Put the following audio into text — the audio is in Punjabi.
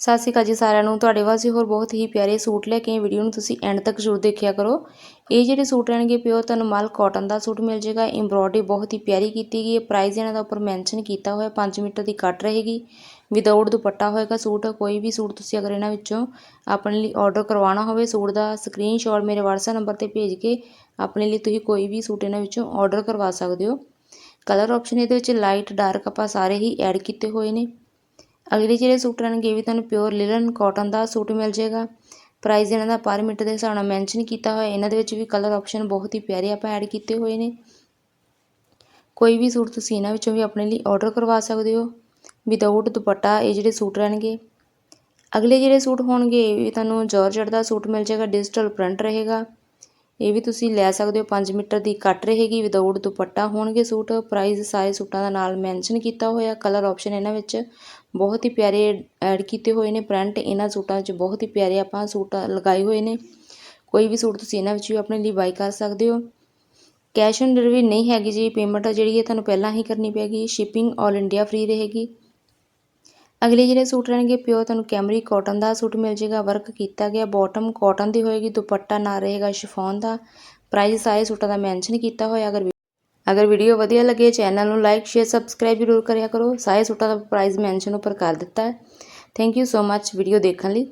ਸਤਿ ਸ਼੍ਰੀ ਅਕਾਲ ਜੀ ਸਾਰਿਆਂ ਨੂੰ। ਤੁਹਾਡੇ ਵਾਸਤੇ ਹੋਰ ਬਹੁਤ ਹੀ ਪਿਆਰੇ ਸੂਟ ਲੈ ਕੇ ਵੀਡੀਓ ਨੂੰ ਤੁਸੀਂ ਐਂਡ ਤੱਕ ਜ਼ਰੂਰ ਦੇਖਿਆ ਕਰੋ। ਇਹ ਜਿਹੜੇ ਸੂਟ ਰਹਿਣਗੇ ਪਿਓਰ ਤੁਹਾਨੂੰ ਮਾਲ ਕਾਟਨ ਦਾ ਸੂਟ ਮਿਲ ਜਾਏਗਾ। ਐਮਬ੍ਰੋਇਡਰੀ ਬਹੁਤ ਹੀ ਪਿਆਰੀ ਕੀਤੀ ਗਈ ਹੈ। ਪ੍ਰਾਈਸ ਇਹਨਾਂ ਦਾ ਉੱਪਰ ਮੈਂਸ਼ਨ ਕੀਤਾ ਹੋਇਆ। 5 ਮੀਟਰ ਦੀ ਕੱਟ ਰਹੇਗੀ। ਵਿਦਆਊਟ ਦੁਪੱਟਾ ਹੋਏਗਾ ਸੂਟ। ਕੋਈ ਵੀ ਸੂਟ ਤੁਸੀਂ ਅਗਰ ਇਹਨਾਂ ਵਿੱਚੋਂ ਆਪਣੇ ਲਈ ਆਰਡਰ ਕਰਵਾਉਣਾ ਹੋਵੇ ਸੂਟ ਦਾ ਸਕਰੀਨਸ਼ਾਟ ਮੇਰੇ WhatsApp ਨੰਬਰ ਤੇ ਭੇਜ ਕੇ ਆਪਣੇ ਲਈ ਤੁਸੀਂ ਕੋਈ ਵੀ ਸੂਟ ਇਹਨਾਂ ਵਿੱਚੋਂ ਆਰਡਰ ਕਰਵਾ ਸਕਦੇ ਹੋ। ਕਲਰ ਆਪਸ਼ਨ ਇਹਦੇ ਵਿੱਚ ਲਾਈਟ ਡਾਰਕ ਆਪਾਂ ਸਾਰੇ ਹੀ ਐਡ ਕੀਤੇ ਹੋਏ ਨੇ। ਅਗਲੇ ਜਿਹੜੇ ਸੂਟ ਰਹਿਣਗੇ ਇਹ ਵੀ ਤੁਹਾਨੂੰ ਪਿਓਰ ਲਿਲਨ ਕਾਟਨ ਦਾ ਸੂਟ ਮਿਲ ਜਾਏਗਾ। ਪ੍ਰਾਈਸ ਇਹਨਾਂ ਦਾ ਪਰ ਮੀਟਰ ਦੇ ਹਿਸਾਬ ਨਾਲ ਮੈਂਸ਼ਨ ਕੀਤਾ ਹੋਇਆ, ਇਹਨਾਂ ਦੇ ਵਿੱਚ ਵੀ ਕਲਰ ਆਪਸ਼ਨ ਬਹੁਤ ਹੀ ਪਿਆਰੇ ਆਪਾਂ ਐਡ ਕੀਤੇ ਹੋਏ ਨੇ। ਕੋਈ ਵੀ ਸੂਟ ਤੁਸੀਂ ਇਹਨਾਂ ਵਿੱਚੋਂ ਵੀ ਆਪਣੇ ਲਈ ਆਰਡਰ ਕਰਵਾ ਸਕਦੇ ਹੋ। ਵਿਦਆਊਟ ਦੁਪੱਟਾ ਇਹ ਜਿਹੜੇ ਸੂਟ ਰਹਿਣਗੇ। ਅਗਲੇ ਜਿਹੜੇ ਸੂਟ ਹੋਣਗੇ, ਇਹ ਵੀ ਤੁਹਾਨੂੰ ਜਾਰਜਟ ਦਾ ਸੂਟ ਮਿਲ ਜਾਏਗਾ ਡਿਜੀਟਲ ਪ੍ਰਿੰਟ ਰਹੇਗਾ। ਇਹ ਵੀ ਤੁਸੀਂ ਲੈ ਸਕਦੇ ਹੋ। 5 ਮੀਟਰ ਦੀ ਕੱਟ ਰਹੇਗੀ, ਵਿਦਆਊਟ ਦੁਪੱਟਾ ਹੋਣਗੇ ਸੂਟ। ਪ੍ਰਾਈਸ ਸਾਰੇ ਸੂਟਾਂ ਦਾ ਨਾਲ ਮੈਂਸ਼ਨ ਕੀਤਾ ਹੋਇਆ। ਕਲਰ ਆਪਸ਼ਨ ਇਹਨਾਂ ਵਿੱਚ ਬਹੁਤ ਹੀ ਪਿਆਰੇ ਐਡ ਕੀਤੇ ਹੋਏ ਨੇ। ਪ੍ਰਿੰਟ ਇਹਨਾਂ ਸੂਟਾਂ ਵਿੱਚ ਬਹੁਤ ਹੀ ਪਿਆਰੇ ਆਪਾਂ ਸੂਟ ਲਗਾਏ ਹੋਏ ਨੇ। ਕੋਈ ਵੀ ਸੂਟ ਤੁਸੀਂ ਇਹਨਾਂ ਵਿੱਚ ਵੀ ਆਪਣੇ ਲਈ ਬਾਈ ਕਰ ਸਕਦੇ ਹੋ। ਕੈਸ਼ ਔਨ ਡਿਲੀਵਰੀ ਨਹੀਂ ਹੈਗੀ ਜੀ। ਪੇਮੈਂਟ ਆ ਜਿਹੜੀ ਹੈ ਤੁਹਾਨੂੰ ਪਹਿਲਾਂ ਹੀ ਕਰਨੀ ਪੈਗੀ। ਸ਼ਿਪਿੰਗ ਆਲ ਇੰਡੀਆ ਫ੍ਰੀ ਰਹੇਗੀ। ਅਗਲੇ ਜਿਹੜੇ ਸੂਟ ਰਹਿਣਗੇ ਪਿਓਰ ਤੁਹਾਨੂੰ ਕੈਮਰੀ ਕਾਟਨ ਦਾ ਸੂਟ ਮਿਲ ਜਾਏਗਾ ਵਰਕ ਕੀਤਾ ਗਿਆ ਬਾਟਮ ਕਾਟਨ ਦੀ ਹੋਏਗੀ, ਦੁਪੱਟਾ ਨਾ ਰਹੇਗਾ ਸ਼ਿਫੋਨ ਦਾ ਪ੍ਰਾਈਸ ਸਾਰੇ ਸੂਟਾਂ ਦਾ ਮੈਂਸ਼ਨ ਕੀਤਾ ਹੋਇਆ, ਅਗਰ ਅਗਰ ਵੀਡੀਓ ਵਧੀਆ ਲੱਗੇ ਚੈਨਲ ਨੂੰ ਲਾਈਕ ਸ਼ੇਅਰ ਸਬਸਕ੍ਰਾਈਬ ਜ਼ਰੂਰ ਕਰਿਆ ਕਰੋ, ਸਾਰੇ ਸੂਟਾਂ ਦਾ ਪ੍ਰਾਈਸ ਮੈਂਸ਼ਨ ਉੱਪਰ ਕਰ ਦਿੱਤਾ ਹੈ। Thank you so much video ਦੇਖਣ ਲਈ।